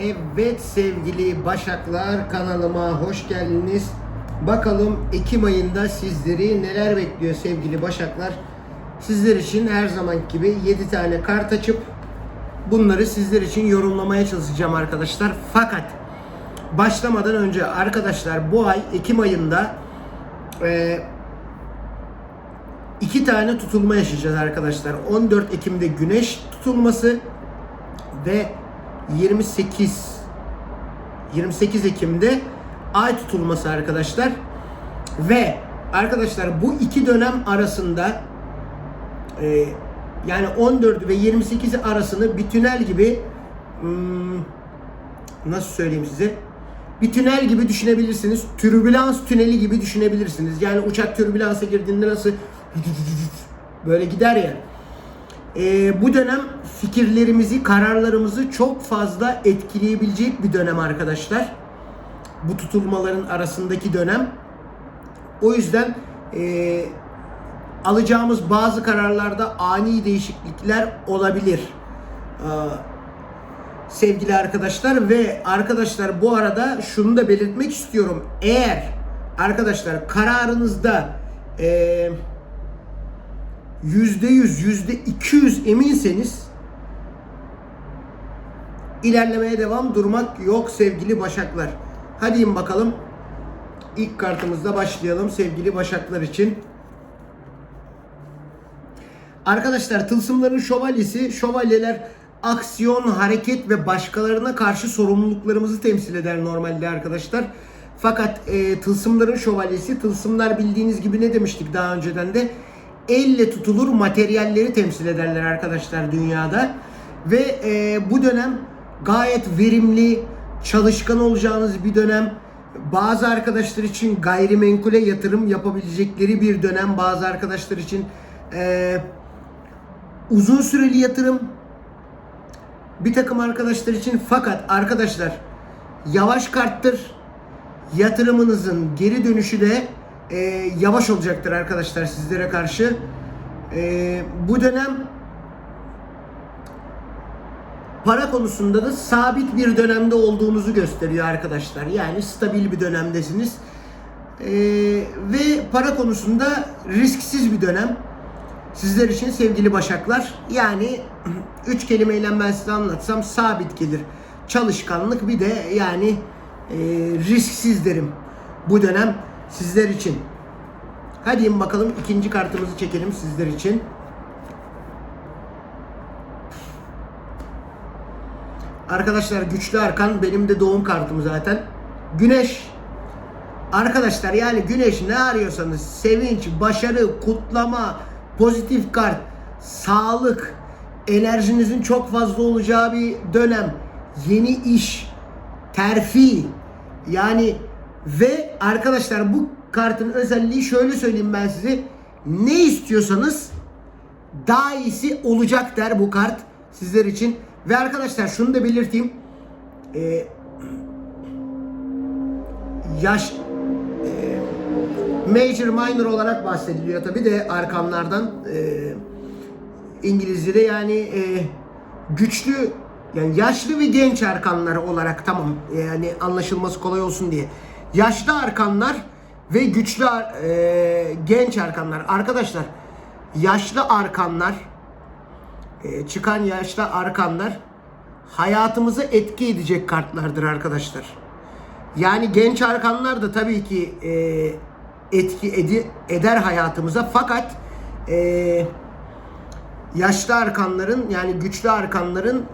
Evet sevgili Başaklar kanalıma hoş geldiniz. Bakalım Ekim ayında sizleri neler bekliyor sevgili Başaklar. Sizler için her zaman gibi 7 tane kart açıp bunları sizler için yorumlamaya çalışacağım arkadaşlar. Fakat başlamadan önce arkadaşlar bu ay Ekim ayında e, iki tane tutulma yaşayacağız arkadaşlar. 14 Ekim'de güneş tutulması ve 28 28 Ekim'de ay tutulması arkadaşlar. Ve arkadaşlar bu iki dönem arasında e, yani 14 ve 28 arasını bir tünel gibi hmm, nasıl söyleyeyim size? Bir tünel gibi düşünebilirsiniz. Türbülans tüneli gibi düşünebilirsiniz. Yani uçak türbülansa girdiğinde nasıl böyle gider ya. Ee, bu dönem fikirlerimizi, kararlarımızı çok fazla etkileyebilecek bir dönem arkadaşlar. Bu tutulmaların arasındaki dönem. O yüzden ee, alacağımız bazı kararlarda ani değişiklikler olabilir. Ee, sevgili arkadaşlar ve arkadaşlar bu arada şunu da belirtmek istiyorum. Eğer arkadaşlar kararınızda eee yüzde yüz, yüzde iki yüz eminseniz ilerlemeye devam durmak yok sevgili Başaklar. Hadi bakalım. İlk kartımızda başlayalım sevgili Başaklar için. Arkadaşlar tılsımların şövalyesi, şövalyeler aksiyon, hareket ve başkalarına karşı sorumluluklarımızı temsil eder normalde arkadaşlar. Fakat e, tılsımların şövalyesi, tılsımlar bildiğiniz gibi ne demiştik daha önceden de elle tutulur materyalleri temsil ederler arkadaşlar dünyada. Ve e, bu dönem gayet verimli, çalışkan olacağınız bir dönem. Bazı arkadaşlar için gayrimenkule yatırım yapabilecekleri bir dönem. Bazı arkadaşlar için e, uzun süreli yatırım. Bir takım arkadaşlar için fakat arkadaşlar yavaş karttır. Yatırımınızın geri dönüşü de e, yavaş olacaktır arkadaşlar sizlere karşı. E, bu dönem para konusunda da sabit bir dönemde olduğunuzu gösteriyor arkadaşlar. Yani stabil bir dönemdesiniz. E, ve para konusunda risksiz bir dönem. Sizler için sevgili başaklar. Yani üç kelimeyle ben size anlatsam sabit gelir. Çalışkanlık bir de yani e, risksiz derim bu dönem sizler için. Hadi bakalım ikinci kartımızı çekelim sizler için. Arkadaşlar güçlü arkan benim de doğum kartım zaten. Güneş. Arkadaşlar yani güneş ne arıyorsanız sevinç, başarı, kutlama, pozitif kart, sağlık, enerjinizin çok fazla olacağı bir dönem. Yeni iş, terfi. Yani ve arkadaşlar bu kartın özelliği şöyle söyleyeyim ben size. Ne istiyorsanız daha iyisi olacak der bu kart sizler için. Ve arkadaşlar şunu da belirteyim. Ee, yaş e, major minor olarak bahsediliyor tabi de arkamlardan e, İngilizce'de yani e, güçlü yani yaşlı ve genç arkanlar olarak tamam yani anlaşılması kolay olsun diye. Yaşlı arkanlar ve güçlü e, genç arkanlar. Arkadaşlar yaşlı arkanlar e, çıkan yaşlı arkanlar hayatımıza etki edecek kartlardır arkadaşlar. Yani genç arkanlar da tabii ki e, etki edi- eder hayatımıza fakat e, yaşlı arkanların yani güçlü arkanların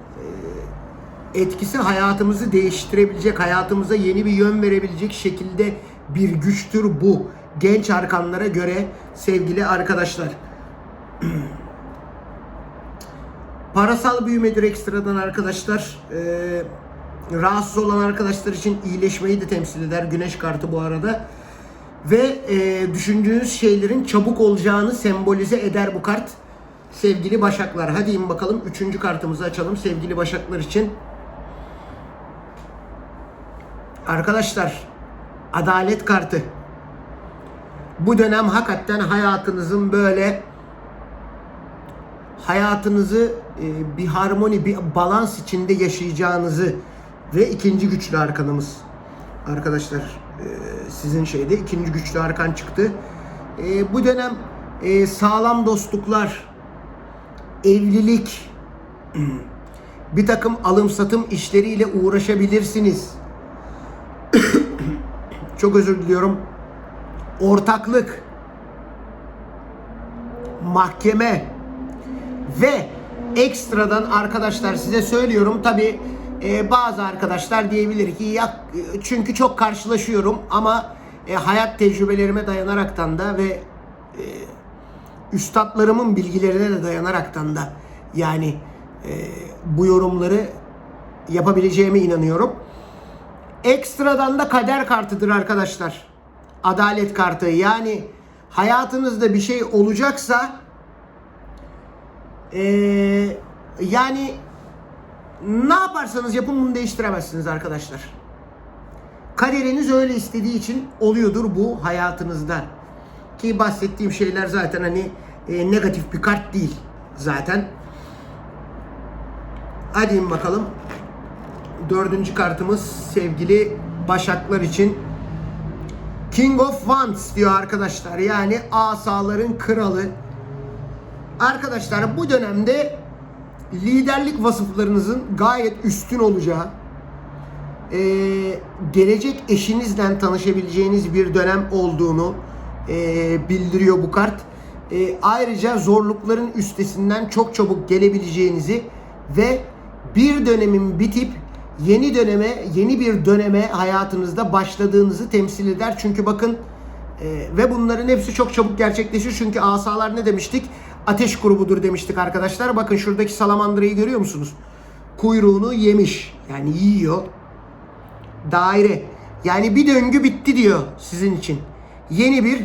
etkisi hayatımızı değiştirebilecek, hayatımıza yeni bir yön verebilecek şekilde bir güçtür bu. Genç arkanlara göre sevgili arkadaşlar. Parasal büyümedir ekstradan arkadaşlar. Ee, rahatsız olan arkadaşlar için iyileşmeyi de temsil eder. Güneş kartı bu arada. Ve e, düşündüğünüz şeylerin çabuk olacağını sembolize eder bu kart. Sevgili Başaklar. Hadi in bakalım. Üçüncü kartımızı açalım sevgili Başaklar için. Arkadaşlar adalet kartı. Bu dönem hakikaten hayatınızın böyle hayatınızı e, bir harmoni, bir balans içinde yaşayacağınızı Ve ikinci güçlü arkanımız. Arkadaşlar e, sizin şeyde ikinci güçlü arkan çıktı. E, bu dönem sağlam dostluklar, evlilik, bir takım alım satım işleriyle uğraşabilirsiniz. Çok özür diliyorum. Ortaklık, mahkeme ve ekstradan arkadaşlar size söylüyorum tabi bazı arkadaşlar diyebilir ki ya çünkü çok karşılaşıyorum ama e, hayat tecrübelerime dayanaraktan da ve e, üstadlarımın bilgilerine de dayanaraktan da yani e, bu yorumları yapabileceğime inanıyorum. Ekstradan da kader kartıdır arkadaşlar. Adalet kartı. Yani hayatınızda bir şey olacaksa ee, yani ne yaparsanız yapın bunu değiştiremezsiniz arkadaşlar. Kaderiniz öyle istediği için oluyordur bu hayatınızda. Ki bahsettiğim şeyler zaten hani e, negatif bir kart değil zaten. Hadi bakalım. Dördüncü kartımız sevgili Başaklar için King of Wands diyor arkadaşlar. Yani asaların kralı. Arkadaşlar bu dönemde liderlik vasıflarınızın gayet üstün olacağı, e, gelecek eşinizle tanışabileceğiniz bir dönem olduğunu e, bildiriyor bu kart. E, ayrıca zorlukların üstesinden çok çabuk gelebileceğinizi ve bir dönemin bitip yeni döneme, yeni bir döneme hayatınızda başladığınızı temsil eder. Çünkü bakın e, ve bunların hepsi çok çabuk gerçekleşir. Çünkü asalar ne demiştik? Ateş grubudur demiştik arkadaşlar. Bakın şuradaki salamandrayı görüyor musunuz? Kuyruğunu yemiş. Yani yiyor. Daire. Yani bir döngü bitti diyor sizin için. Yeni bir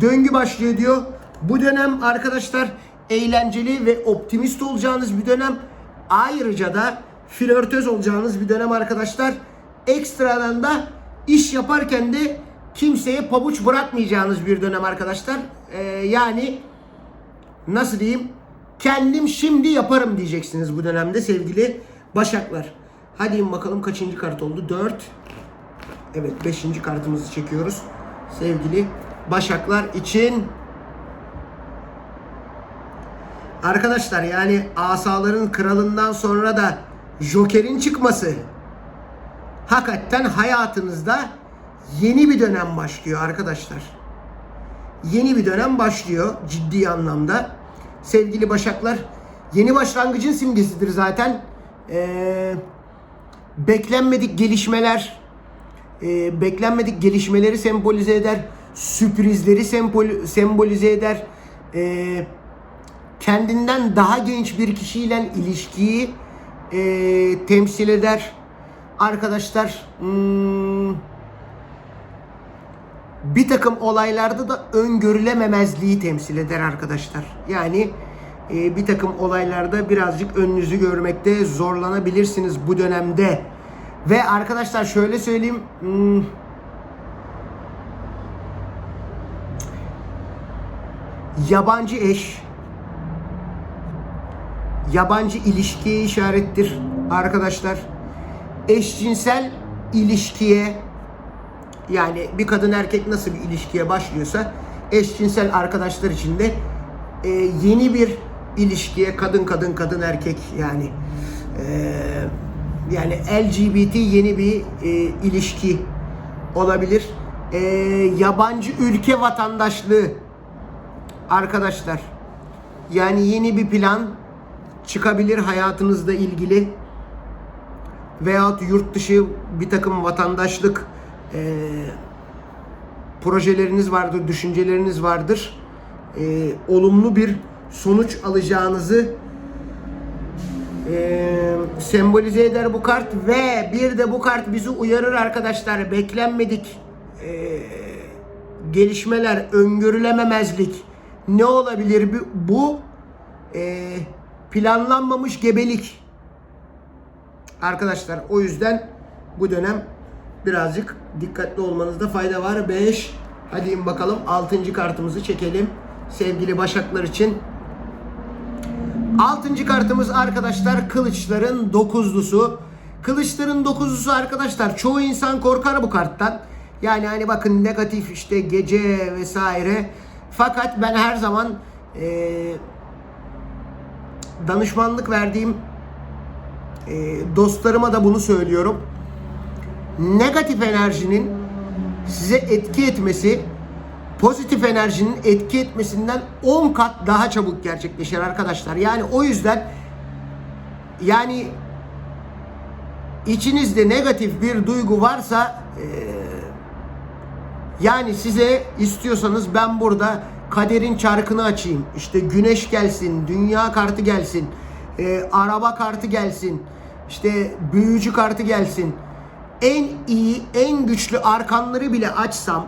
döngü başlıyor diyor. Bu dönem arkadaşlar eğlenceli ve optimist olacağınız bir dönem. Ayrıca da flörtöz olacağınız bir dönem arkadaşlar. Ekstradan da iş yaparken de kimseye pabuç bırakmayacağınız bir dönem arkadaşlar. Ee, yani nasıl diyeyim? Kendim şimdi yaparım diyeceksiniz bu dönemde sevgili Başaklar. Hadi bakalım kaçıncı kart oldu? 4. Evet 5. kartımızı çekiyoruz. Sevgili Başaklar için Arkadaşlar yani asaların kralından sonra da Joker'in çıkması hakikaten hayatınızda yeni bir dönem başlıyor arkadaşlar. Yeni bir dönem başlıyor ciddi anlamda. Sevgili Başaklar yeni başlangıcın simgesidir zaten. Ee, beklenmedik gelişmeler e, beklenmedik gelişmeleri sembolize eder. Sürprizleri sembol, sembolize eder. Eee kendinden daha genç bir kişiyle ilişkiyi e, temsil eder. Arkadaşlar hmm, bir takım olaylarda da öngörülememezliği temsil eder arkadaşlar. Yani e, bir takım olaylarda birazcık önünüzü görmekte zorlanabilirsiniz bu dönemde. Ve arkadaşlar şöyle söyleyeyim. Hmm, yabancı eş, yabancı ilişkiye işarettir arkadaşlar. Eşcinsel ilişkiye yani bir kadın erkek nasıl bir ilişkiye başlıyorsa eşcinsel arkadaşlar için de e, yeni bir ilişkiye kadın kadın kadın erkek yani e, yani LGBT yeni bir e, ilişki olabilir. E, yabancı ülke vatandaşlığı arkadaşlar yani yeni bir plan çıkabilir hayatınızla ilgili veyahut yurt dışı bir takım vatandaşlık e, projeleriniz vardır, düşünceleriniz vardır. E, olumlu bir sonuç alacağınızı e, sembolize eder bu kart ve bir de bu kart bizi uyarır arkadaşlar. Beklenmedik e, gelişmeler, öngörülememezlik ne olabilir bu? e, planlanmamış gebelik. Arkadaşlar o yüzden bu dönem birazcık dikkatli olmanızda fayda var. 5. Hadi in bakalım 6. kartımızı çekelim. Sevgili Başaklar için. 6. kartımız arkadaşlar kılıçların dokuzlusu. Kılıçların dokuzusu arkadaşlar çoğu insan korkar bu karttan. Yani hani bakın negatif işte gece vesaire. Fakat ben her zaman eee, danışmanlık verdiğim eee, dostlarıma da bunu söylüyorum. Negatif enerjinin size etki etmesi pozitif enerjinin etki etmesinden 10 kat daha çabuk gerçekleşir arkadaşlar. Yani o yüzden yani içinizde negatif bir duygu varsa eee, yani size istiyorsanız ben burada kaderin çarkını açayım. İşte güneş gelsin, dünya kartı gelsin, eee, araba kartı gelsin, işte büyücü kartı gelsin. En iyi, en güçlü arkanları bile açsam,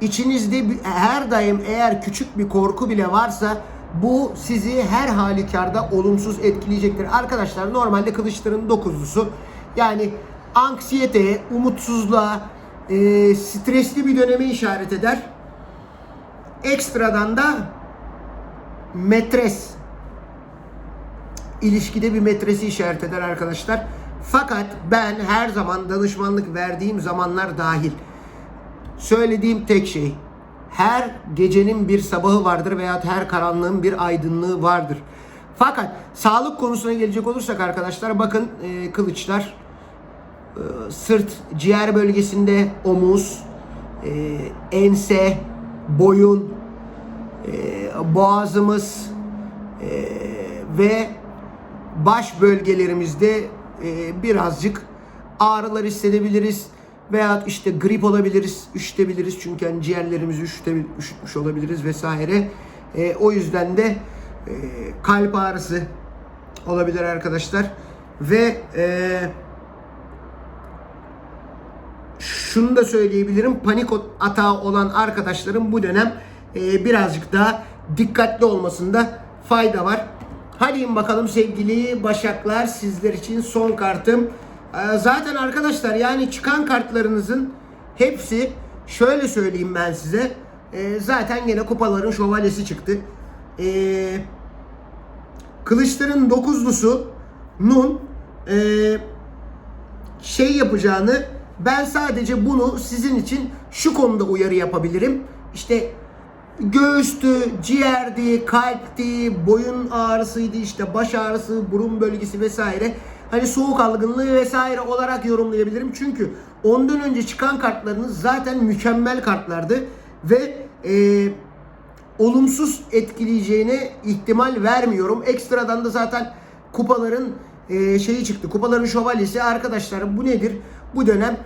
içinizde her daim eğer küçük bir korku bile varsa bu sizi her halükarda olumsuz etkileyecektir. Arkadaşlar normalde kılıçların dokuzlusu yani anksiyeteye, umutsuzluğa, eee, stresli bir döneme işaret eder. Ekstradan da metres ilişkide bir metresi işaret eder arkadaşlar. Fakat ben her zaman danışmanlık verdiğim zamanlar dahil söylediğim tek şey her gecenin bir sabahı vardır veya her karanlığın bir aydınlığı vardır. Fakat sağlık konusuna gelecek olursak arkadaşlar bakın e, kılıçlar e, sırt, ciğer bölgesinde omuz, e, ense, boyun, e, boğazımız e, ve baş bölgelerimizde e, birazcık ağrılar hissedebiliriz veya işte grip olabiliriz, üşütebiliriz çünkü hani ciğerlerimizi üşütmüş olabiliriz vesaire. E, o yüzden de e, kalp ağrısı olabilir arkadaşlar ve e, şunu da söyleyebilirim. Panik atağı olan arkadaşların bu dönem e, birazcık daha dikkatli olmasında fayda var. Hadi bakalım sevgili Başaklar sizler için son kartım. E, zaten arkadaşlar yani çıkan kartlarınızın hepsi şöyle söyleyeyim ben size. E, zaten yine kupaların şövalyesi çıktı. Eee Kılıçların dokuzlusu Nun e, şey yapacağını ben sadece bunu sizin için şu konuda uyarı yapabilirim. İşte göğüstü, ciğerdi, kalpti, boyun ağrısıydı, işte baş ağrısı, burun bölgesi vesaire. Hani soğuk algınlığı vesaire olarak yorumlayabilirim. Çünkü ondan önce çıkan kartlarınız zaten mükemmel kartlardı ve eee olumsuz etkileyeceğine ihtimal vermiyorum. Ekstradan da zaten kupaların e, şeyi çıktı. Kupaların şövalyesi arkadaşlar bu nedir? Bu dönem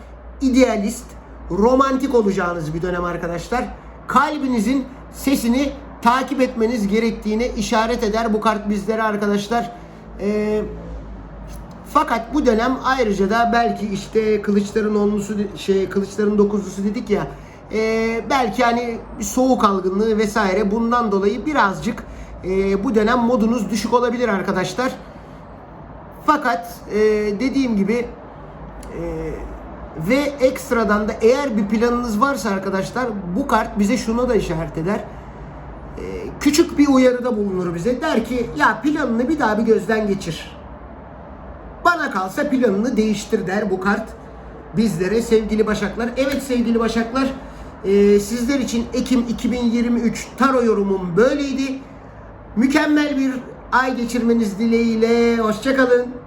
idealist, romantik olacağınız bir dönem arkadaşlar. Kalbinizin sesini takip etmeniz gerektiğine işaret eder bu kart bizlere arkadaşlar. Eee fakat bu dönem ayrıca da belki işte kılıçların onlusu şey kılıçların dokuzlusu dedik ya e, belki hani soğuk algınlığı vesaire bundan dolayı birazcık e, bu dönem modunuz düşük olabilir arkadaşlar. Fakat e, dediğim gibi ve ekstradan da eğer bir planınız varsa arkadaşlar bu kart bize şunu da işaret eder. E, küçük bir uyarıda bulunur bize. Der ki ya planını bir daha bir gözden geçir. Bana kalsa planını değiştir der bu kart bizlere sevgili Başaklar. Evet sevgili Başaklar e, sizler için Ekim 2023 Taro yorumum böyleydi. Mükemmel bir ay geçirmeniz dileğiyle. Hoşçakalın.